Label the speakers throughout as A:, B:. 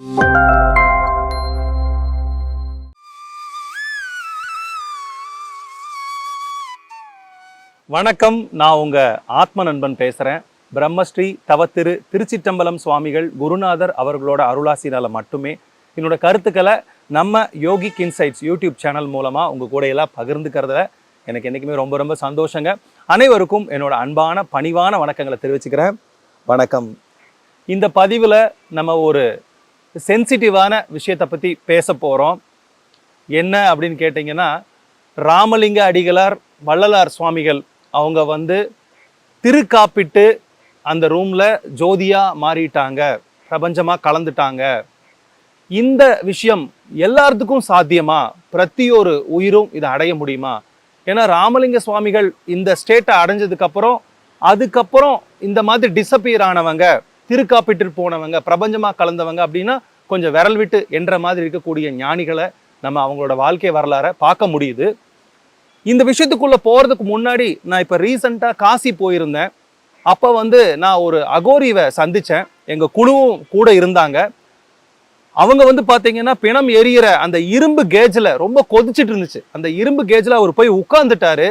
A: வணக்கம். நான் உங்க ஆத்ம நண்பன் பேசுறேன். பிரம்மஸ்ரீ தவத்திரு திருச்சிற்றம்பலம் சுவாமிகள் குருநாதர் அவர்களோட அருளாசினால மட்டுமே என்னோட கருத்துக்களை நம்ம யோகிக் இன்சைட்ஸ் யூடியூப் சேனல் மூலமா உங்க கூட எல்லாம் பகிர்ந்துக்கிறதுல எனக்கு என்னைக்குமே ரொம்ப ரொம்ப சந்தோஷங்க. அனைவருக்கும் என்னோட அன்பான பணிவான வணக்கங்களை தெரிவிச்சுக்கிறேன். வணக்கம். இந்த பதிவில் நம்ம ஒரு சென்சிட்டிவான விஷயத்தை பற்றி பேச போகிறோம் என்ன அப்படின்னு கேட்டிங்கன்னா ராமலிங்க அடிகளார் வள்ளலார் சுவாமிகள் அவங்க வந்து திருக்காப்பிட்டு அந்த ரூமில் ஜோதியாக மாறிட்டாங்க. பிரபஞ்சமாக கலந்துட்டாங்க. இந்த விஷயம் எல்லாத்துக்கும் சாத்தியமா? பிரத்தி ஒரு உயிரும் இதை அடைய முடியுமா? ஏன்னா ராமலிங்க சுவாமிகள் இந்த ஸ்டேட்டை அடைஞ்சதுக்கப்புறம் அதுக்கப்புறம் இந்த மாதிரி டிசப்பியர் ஆனவங்க. திருக்காப்பிட்டு போனவங்க பிரபஞ்சமாக கலந்தவங்க அப்படின்னா கொஞ்சம் விரல் விட்டு என்ற மாதிரி இருக்கக்கூடிய ஞானிகளை நம்ம அவங்களோட வாழ்க்கை வரலாறை பார்க்க முடியுது. இந்த விஷயத்துக்குள்ளே போகிறதுக்கு முன்னாடி நான் இப்போ ரீசண்டாக காசி போயிருந்தேன். அப்போ வந்து நான் ஒரு அகோரிவை சந்தித்தேன் எங்கள் குழுவும் கூட இருந்தாங்க. அவங்க வந்து பார்த்தீங்கன்னா பிணம் எரியிற அந்த இரும்பு கேஜில் ரொம்ப கொதிச்சிட்டு இருந்துச்சு. அந்த இரும்பு கேஜில் அவர் போய் உட்காந்துட்டாரு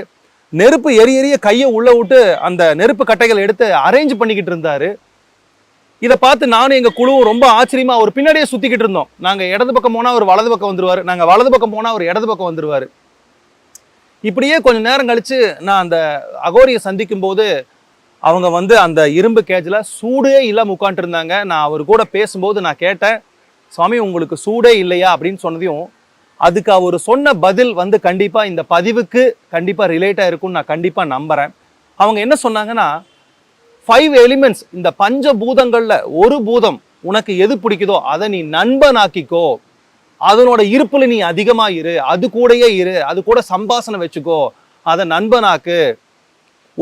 A: நெருப்பு எரிய எரிய கையை உள்ளே விட்டு அந்த நெருப்பு கட்டைகளை எடுத்து அரேஞ்ச் பண்ணிக்கிட்டு இருந்தாரு. இதை பார்த்து நானும் எங்கள் குழுவும் ரொம்ப ஆச்சரியமாக அவர் பின்னாடியே சுற்றிக்கிட்டு இருந்தோம். நாங்கள் இடது பக்கம் போனால் அவர் வலது பக்கம் வந்துடுவார் நாங்கள் வலது பக்கம் போனால் அவர் இடது பக்கம் வந்துடுவார் இப்படியே கொஞ்சம் நேரம் கழித்து நான் அந்த அகோரியை சந்திக்கும் போது அவங்க வந்து அந்த இரும்பு கேஜில் சூடே இல்லாமல் உட்காந்துருந்தாங்க நான் அவர் கூட பேசும்போது நான் கேட்டேன் சுவாமி உங்களுக்கு சூடே இல்லையா? அப்படின்னு சொன்னதையும் அதுக்கு அவர் சொன்ன பதில் வந்து கண்டிப்பாக இந்த பதிவுக்கு கண்டிப்பாக ரிலேட்டாக இருக்கும்னு நான் கண்டிப்பாக நம்புகிறேன் அவங்க என்ன சொன்னாங்கன்னா ஃபைவ் எலிமெண்ட்ஸ் இந்த பஞ்ச பூதங்களில் ஒரு பூதம் உனக்கு எது பிடிக்குதோ அதை நீ நண்பனாக்கிக்கோ. அதனோட இருப்பில் நீ அதிகமாக இரு அது கூடயே இரு அது கூட சம்பாசனை வச்சுக்கோ. அதை நண்பனாக்கு.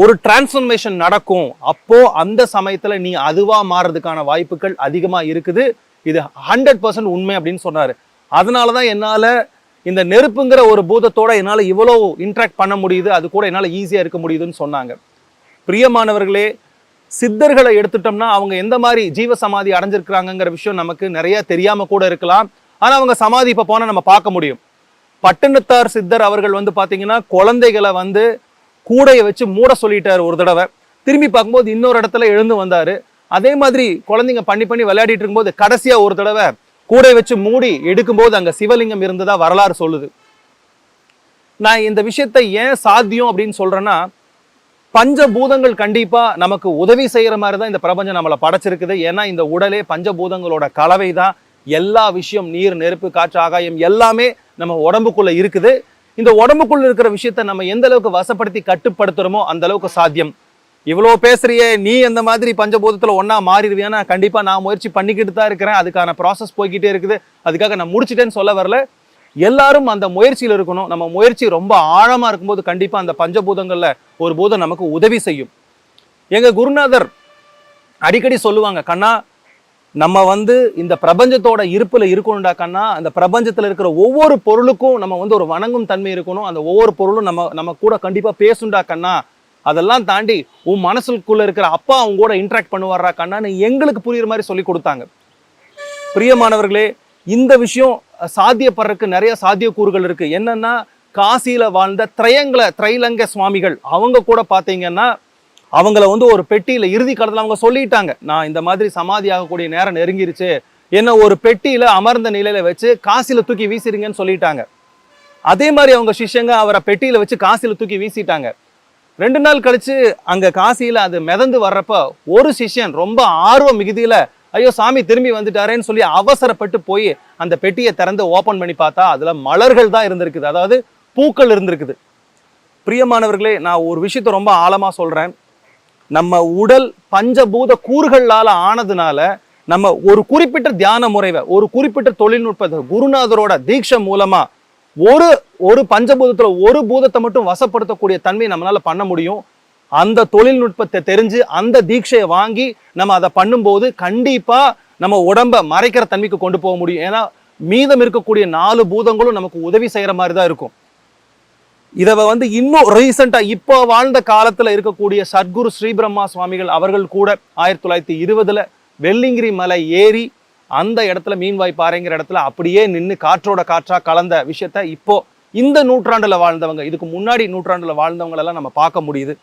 A: ஒரு டிரான்ஸ்ஃபர்மேஷன் நடக்கும். அப்போ அந்த சமயத்தில் நீ அதுவாக மாறுறதுக்கான வாய்ப்புகள் அதிகமாக இருக்குது. இது ஹண்ட்ரட் பர்சன்ட் உண்மை அப்படின்னு சொன்னார். அதனால தான் என்னால் இந்த நெருப்புங்கிற ஒரு பூதத்தோட என்னால் இவ்வளோ இன்ட்ராக்ட் பண்ண முடியுது. அது கூட என்னால் ஈஸியாக இருக்க முடியுதுன்னு சொன்னாங்க. பிரியமானவர்களே சித்தர்களை எடுத்துட்டோம்னா அவங்க எந்த மாதிரி ஜீவ சமாதி அடைஞ்சிருக்கிறாங்கங்கிற விஷயம் நமக்கு நிறைய தெரியாம கூட இருக்கலாம். ஆனா அவங்க சமாதி இப்ப போனா நம்ம பார்க்க முடியும். பட்டணத்தார் சித்தர் அவர்கள் வந்து பாத்தீங்கன்னா குழந்தைகளை வந்து கூடையை வச்சு மூட சொல்லிட்டாரு ஒரு தடவை. திரும்பி பார்க்கும்போது இன்னொரு இடத்துல எழுந்து வந்தாரு. அதே மாதிரி குழந்தைங்க பண்ணி பண்ணி விளையாடிட்டு இருக்கும்போது கடைசியா ஒரு தடவை கூடை வச்சு மூடி எடுக்கும்போது அங்க சிவலிங்கம் இருந்ததா வரலாறு சொல்லுது. நான் இந்த விஷயத்தை ஏன் சாத்தியம் அப்படின்னு சொல்றேன்னா பஞ்சபூதங்கள் கண்டிப்பாக நமக்கு உதவி செய்கிற மாதிரி தான் இந்த பிரபஞ்சம் நம்மளை படைச்சிருக்குது. ஏன்னா இந்த உடலே பஞ்சபூதங்களோட கலவை தான் எல்லா விஷயம் நீர் நெருப்பு காற்று ஆகாயம் எல்லாமே நம்ம உடம்புக்குள்ளே இருக்குது. இந்த உடம்புக்குள்ள இருக்கிற விஷயத்த நம்ம எந்த அளவுக்கு வசப்படுத்தி கட்டுப்படுத்துறோமோ அந்த அளவுக்கு சாத்தியம். இவ்வளோ பேசுறியே நீ அந்த மாதிரி பஞ்சபூதத்தில் ஒன்றா மாறிடுவியானா கண்டிப்பாக நான் முயற்சி பண்ணிக்கிட்டு தான் இருக்கிறேன். அதுக்கான ப்ராசஸ் போய்கிட்டே இருக்குது. அதுக்காக நான் முடிச்சிட்டேன்னு சொல்ல வரல. எல்லாரும் அந்த முயற்சியில் இருக்கணும். நம்ம முயற்சி ரொம்ப ஆழமாக இருக்கும்போது கண்டிப்பாக அந்த பஞ்சபூதங்களில் ஒரு பூதம் நமக்கு உதவி செய்யும். எங்கள் குருநாதர் அடிக்கடி சொல்லுவாங்க கண்ணா நம்ம வந்து இந்த பிரபஞ்சத்தோட இருப்பில் இருக்கணும்டா கண்ணா. அந்த பிரபஞ்சத்தில் இருக்கிற ஒவ்வொரு பொருளுக்கும் நம்ம வந்து ஒரு வணங்கும் தன்மை இருக்கணும். அந்த ஒவ்வொரு பொருளும் நம்ம நம்ம கூட கண்டிப்பாக பேசுண்டா கண்ணா. அதெல்லாம் தாண்டி உன் மனசுக்குள்ளே இருக்கிற அப்பா அவங்க கூட இன்ட்ராக்ட் பண்ணுவாரா கண்ணான்னு எங்களுக்கு புரியுற மாதிரி சொல்லி கொடுத்தாங்க. பிரியமானவர்களே இந்த விஷயம் சாத்தியப்படுறதுக்கு நிறைய சாத்தியக்கூறுகள் இருக்குது என்னென்னா காசியில் வாழ்ந்த திரையங்கல திரைலங்க சுவாமிகள் அவங்க கூட பார்த்தீங்கன்னா அவங்கள வந்து ஒரு பெட்டியில் இறுதி காலத்தில் அவங்க சொல்லிட்டாங்க. நான் இந்த மாதிரி சமாதி ஆகக்கூடிய நேரம் நெருங்கிருச்சு. என்ன ஒரு பெட்டியில் அமர்ந்த நிலையில் வச்சு காசியில் தூக்கி வீசிருங்கன்னு சொல்லிட்டாங்க. அதே மாதிரி அவங்க சிஷ்யங்க அவரை பெட்டியில் வச்சு காசியில் தூக்கி வீசிட்டாங்க. ரெண்டு நாள் கழித்து அங்கே காசியில் அது மிதந்து வர்றப்ப ஒரு சிஷ்யன் ரொம்ப ஆர்வம் மிகுதியில் ஐயோ சாமி திரும்பி வந்துட்டாரேன்னு சொல்லி அவசரப்பட்டு போய் அந்த பெட்டியை திறந்து ஓப்பன் பண்ணி பார்த்தா அதில் மலர்கள் தான் இருந்திருக்குது. அதாவது பூக்கள் இருந்திருக்குது. பிரியமானவர்களே நான் ஒரு விஷயத்தை ரொம்ப ஆழமாக சொல்கிறேன் நம்ம உடல் பஞ்சபூத கூறுகளால் ஆனதுனால நம்ம ஒரு குறிப்பிட்ட தியான முறைவை ஒரு குறிப்பிட்ட தொழில்நுட்பத்தை குருநாதரோட தீட்சை மூலமாக ஒரு ஒரு பஞ்சபூதத்தில் ஒரு பூதத்தை மட்டும் வசப்படுத்தக்கூடிய தன்மையை நம்மளால பண்ண முடியும். அந்த தொழில்நுட்பத்தை தெரிஞ்சு அந்த தீட்சையை வாங்கி நம்ம அதை பண்ணும்போது கண்டிப்பாக நம்ம உடம்ப மறைக்கிற தன்மைக்கு கொண்டு போக முடியும். ஏன்னா மீதம் இருக்கக்கூடிய நாலு பூதங்களும் நமக்கு உதவி செய்கிற மாதிரி தான் இருக்கும். இதை வந்து இன்னும் ரீசெண்டாக இப்போ வாழ்ந்த காலத்தில் இருக்கக்கூடிய சத்குரு ஸ்ரீபிரம்மா சுவாமிகள் அவர்கள் கூட ஆயிரத்தி தொள்ளாயிரத்தி இருபதுல வெள்ளிங்கிரி மலை ஏறி அந்த இடத்துல மீன்வாய் பாறைங்கிற இடத்துல அப்படியே நின்று காற்றோட காற்றாக கலந்த விஷயத்த இப்போ இந்த நூற்றாண்டில் வாழ்ந்தவங்க இதுக்கு முன்னாடி நூற்றாண்டில் வாழ்ந்தவங்களெல்லாம் நம்ம பார்க்க முடியுது.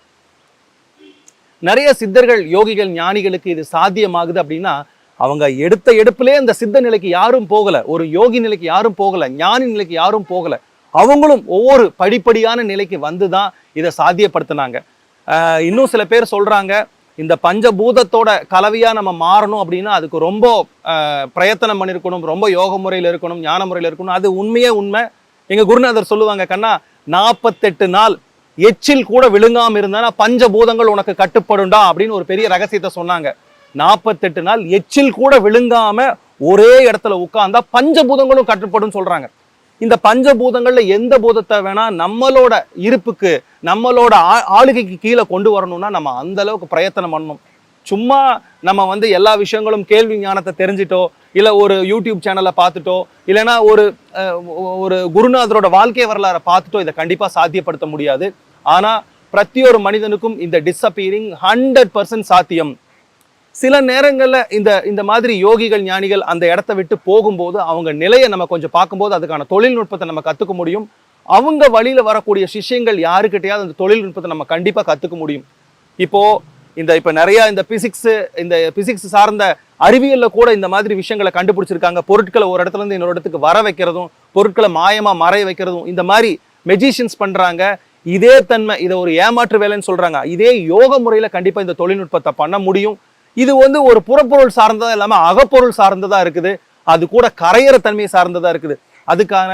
A: நிறைய சித்தர்கள் யோகிகள் ஞானிகளுக்கு இது சாத்தியமாகுது அப்படின்னா அவங்க எடுத்த எடுப்பிலே அந்த சித்த நிலைக்கு யாரும் போகலை. ஒரு யோகி நிலைக்கு யாரும் போகலை. ஞானி நிலைக்கு யாரும் போகலை. அவங்களும் ஒவ்வொரு படிப்படியான நிலைக்கு வந்து தான் இதை சாத்தியப்படுத்தினாங்க. இன்னும் சில பேர் சொல்கிறாங்க இந்த பஞ்சபூதத்தோட கலவையாக நம்ம மாறணும் அப்படின்னா அதுக்கு ரொம்ப பிரயத்தனம் பண்ணியிருக்கணும் ரொம்ப யோக முறையில் இருக்கணும் ஞான முறையில் இருக்கணும். அது உண்மையே உண்மை. எங்கள் குருநாதர் சொல்லுவாங்க கண்ணா நாற்பத்தெட்டு நாள் எச்சில் கூட விழுங்காமல் இருந்தானா பஞ்சபூதங்கள் உனக்கு கட்டுப்படும்டா அப்படின்னு ஒரு பெரிய ரகசியத்தை சொன்னாங்க. நாற்பத்தெட்டு நாள் எச்சில் கூட விழுங்காம ஒரே இடத்துல உட்கார்ந்தா பஞ்சபூதங்களும் கட்டுப்படும் சொல்றாங்க. இந்த பஞ்சபூதங்கள்ல எந்த பூதத்தை வேணா நம்மளோட இருப்புக்கு நம்மளோட ஆ- ஆளுகைக்கு கீழே கொண்டு வரணும்னா நம்ம அந்த அளவுக்கு பிரயத்தனம் பண்ணணும். சும்மா நம்ம வந்து எல்லா விஷயங்களும் கேள்வி ஞானத்தை தெரிஞ்சிட்டோ இல்லை ஒரு யூடியூப் சேனலை பார்த்துட்டோ இல்லைன்னா ஒரு ஒரு குருநாதரோட வாழ்க்கை வரலாறை பார்த்துட்டோ இதை கண்டிப்பாக சாத்தியப்படுத்த முடியாது. ஆனால் பிரத்தி ஒரு மனிதனுக்கும் இந்த டிஸப்பியரிங் ஹண்ட்ரட் பர்சன்ட் சாத்தியம். சில நேரங்களில் இந்த இந்த மாதிரி யோகிகள் ஞானிகள் அந்த இடத்த விட்டு போகும்போது அவங்க நிலையை நம்ம கொஞ்சம் பார்க்கும்போது அதுக்கான தொழில்நுட்பத்தை நம்ம கற்றுக்க முடியும். அவங்க வழியில் வரக்கூடிய சிஷ்யங்கள் யாருக்கிட்டையாவது அந்த தொழில்நுட்பத்தை நம்ம கண்டிப்பாக கற்றுக்க முடியும். இப்போது இந்த இப்போ நிறைய இந்த பிசிக்ஸு இந்த பிசிக்ஸ் சார்ந்த அறிவியலில் கூட இந்த மாதிரி விஷயங்களை கண்டுபிடிச்சிருக்காங்க. பொருட்களை ஒரு இடத்துல இருந்து இன்னொரு இடத்துக்கு வர வைக்கிறதும் பொருட்களை மாயமாக மறைய வைக்கிறதும் இந்த மாதிரி மெஜிஷியன்ஸ் பண்ணுறாங்க இதே தன்மை இதை ஒரு ஏமாற்று வேலைன்னு சொல்கிறாங்க இதே யோக முறையில் கண்டிப்பாக இந்த தொழில்நுட்பத்தை பண்ண முடியும். இது வந்து ஒரு புறப்பொருள் சார்ந்ததாக இல்லாமல் அகப்பொருள் சார்ந்ததாக இருக்குது. அது கூட கரையிற தன்மையை சார்ந்ததாக இருக்குது. அதுக்கான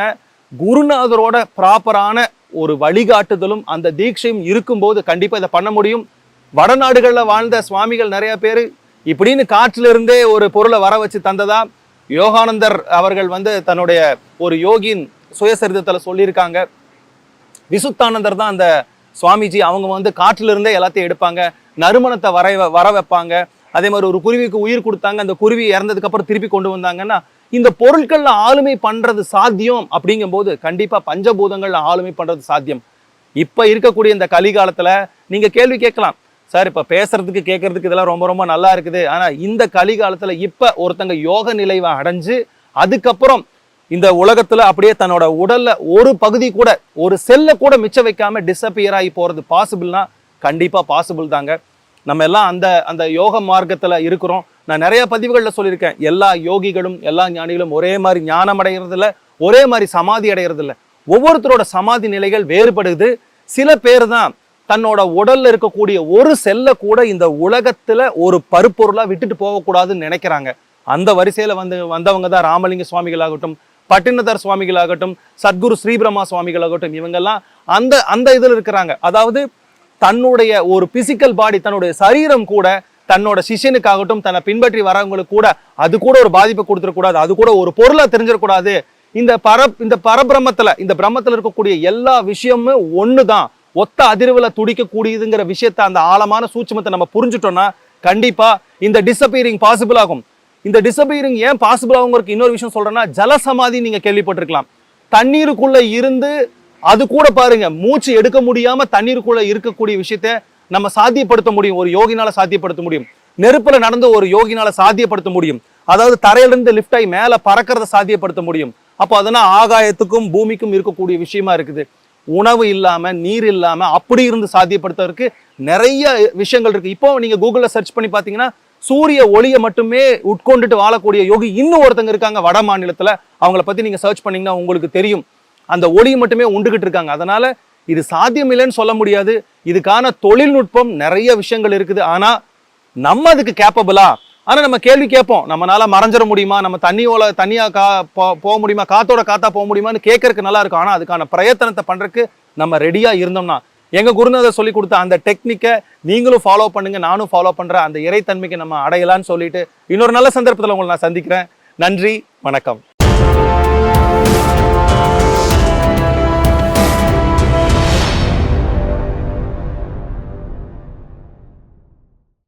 A: குருநாதரோட ப்ராப்பரான ஒரு வழிகாட்டுதலும் அந்த தீட்சையும் இருக்கும்போது கண்டிப்பாக இதை பண்ண முடியும். வடநாடுகளில் வாழ்ந்த சுவாமிகள் நிறைய பேர் இப்படின்னு காற்றிலிருந்தே ஒரு பொருளை வர வச்சு தந்ததா யோகானந்தர் அவர்கள் வந்து தன்னுடைய ஒரு யோகியின் சுயசரிதத்தில் சொல்லியிருக்காங்க. விசுத்தானந்தர் தான் அந்த சுவாமிஜி. அவங்க வந்து காற்றிலிருந்தே எல்லாத்தையும் எடுப்பாங்க. நறுமணத்தை வர வர வைப்பாங்க. அதே மாதிரி ஒரு குருவிக்கு உயிர் கொடுத்தாங்க. அந்த குருவி இறந்ததுக்கப்புறம் திருப்பி கொண்டு வந்தாங்கன்னா இந்த பொருட்களில் ஆளுமை பண்ணுறது சாத்தியம் அப்படிங்கும்போது கண்டிப்பாக பஞ்சபூதங்களில் ஆளுமை பண்ணுறது சாத்தியம். இப்போ இருக்கக்கூடிய இந்த கலிகாலத்தில் நீங்கள் கேள்வி கேட்கலாம். சார் இப்போ பேசுறதுக்கு கேட்கறதுக்கு இதெல்லாம் ரொம்ப ரொம்ப நல்லா இருக்குது. ஆனால் இந்த கலிகாலத்தில் இப்போ ஒருத்தங்க யோக நிலைவை அடைஞ்சு அதுக்கப்புறம் இந்த உலகத்தில் அப்படியே தன்னோட உடலில் ஒரு பகுதி கூட ஒரு செல்ல கூட மிச்சம் வைக்காம டிஸப்பியர் ஆகி போகிறது பாசிபிள்னா கண்டிப்பாக பாசிபிள் தாங்க. நம்ம எல்லாம் அந்த அந்த யோக மார்க்கத்தில் இருக்கிறோம். நான் நிறைய பதிவுகளில் சொல்லியிருக்கேன். எல்லா யோகிகளும் எல்லா ஞானிகளும் ஒரே மாதிரி ஞானம் அடைகிறதில்ல ஒரே மாதிரி சமாதி அடைகிறதில்ல ஒவ்வொருத்தரோட சமாதி நிலைகள் வேறுபடுது. சில பேர் தான் தன்னோட உடல்ல இருக்கக்கூடிய ஒரு செல்ல கூட இந்த உலகத்துல ஒரு பருப்பொருளா விட்டுட்டு போகக்கூடாதுன்னு நினைக்கிறாங்க. அந்த வரிசையில வந்து வந்தவங்க தான் ராமலிங்க சுவாமிகளாகட்டும் பட்டினதர் சுவாமிகளாகட்டும் சத்குரு ஸ்ரீபிரமா சுவாமிகளாகட்டும் இவங்கெல்லாம் அந்த அந்த இதில் இருக்கிறாங்க. அதாவது தன்னுடைய ஒரு பிசிக்கல் பாடி தன்னுடைய சரீரம் கூட தன்னோட சிஷ்யனுக்காகட்டும் தன்னை பின்பற்றி வரவங்களுக்கு கூட அது கூட ஒரு பாதிப்பை கொடுத்துடக்கூடாது அது கூட ஒரு பொருளாக தெரிஞ்சிடக்கூடாது. இந்த பர இந்த பரபிரமத்தில் இந்த பிரம்மத்தில் இருக்கக்கூடிய எல்லா விஷயமும் ஒன்று தான் ஒத்த அதிர்வில் துடிக்கக்கூடியதுங்கிற விஷயத்த அந்த ஆழமான சூட்சுமத்தை நம்ம புரிஞ்சுட்டோம்னா கண்டிப்பாக இந்த டிசப்பியரிங் பாசிபிள் ஆகும். இந்த டிசப்பியரிங் ஏன் பாசிபிள் ஆகுங்கிறதுக்கு இன்னொரு விஷயம் சொல்கிறேன்னா ஜலசமாதி நீங்கள் கேள்விப்பட்டிருக்கலாம். தண்ணீருக்குள்ளே இருந்து அது கூட பாருங்க மூச்சு எடுக்க முடியாமல் தண்ணீருக்குள்ளே இருக்கக்கூடிய விஷயத்த நம்ம சாத்தியப்படுத்த முடியும். ஒரு யோகினால சாத்தியப்படுத்த முடியும். நெருப்பில் நடந்து ஒரு யோகினால சாத்தியப்படுத்த முடியும். அதாவது தரையிலிருந்து லிஃப்ட் ஆகி மேலே பறக்கிறத சாத்தியப்படுத்த முடியும். அப்போ அதனால் ஆகாயத்துக்கும் பூமிக்கும் இருக்கக்கூடிய விஷயமா இருக்குது. உணவு இல்லாமல் நீர் இல்லாமல் அப்படி இருந்து சாத்தியப்படுத்துறதுக்கு நிறைய விஷயங்கள் இருக்குது இப்போ நீங்கள் கூகுளில் சர்ச் பண்ணி பார்த்தீங்கன்னா சூரிய ஒளியை மட்டுமே உட்கொண்டுட்டு வாழக்கூடிய யோகி இன்னும் ஒருத்தங்க இருக்காங்க வட மாநிலத்தில். அவங்கள பற்றி நீங்கள் சர்ச் பண்ணீங்கன்னா உங்களுக்கு தெரியும். அந்த ஒளியை மட்டுமே உண்டுகிட்டு இருக்காங்க. அதனால் இது சாத்தியம் இல்லைன்னு சொல்ல முடியாது. இதுக்கான தொழில்நுட்பம் நிறைய விஷயங்கள் இருக்குது. ஆனால் நம்ம அதுக்கு கேப்பபிளா ஆனால் நம்ம கேள்வி கேட்போம். நம்மளால மறைஞ்சிட முடியுமா? நம்ம தண்ணியோல தண்ணியா கா போ- போக முடியுமா? காத்தோட காத்தா போக முடியுமான்னு கேட்கறதுக்கு நல்லா இருக்கும். ஆனால் அதுக்கான பிரயத்தனத்தை பண்றதுக்கு நம்ம ரெடியா இருந்தோம்னா எங்க குருநாதர் சொல்லி கொடுத்த அந்த டெக்னிக்கை நீங்களும் ஃபாலோ பண்ணுங்க நானும் ஃபாலோ பண்ணுறேன் அந்த இறைத்தன்மைக்கு நம்ம அடையலாம்னு சொல்லிட்டு இன்னொரு நல்ல சந்தர்ப்பத்தில் உங்களை நான் சந்திக்கிறேன். நன்றி வணக்கம்.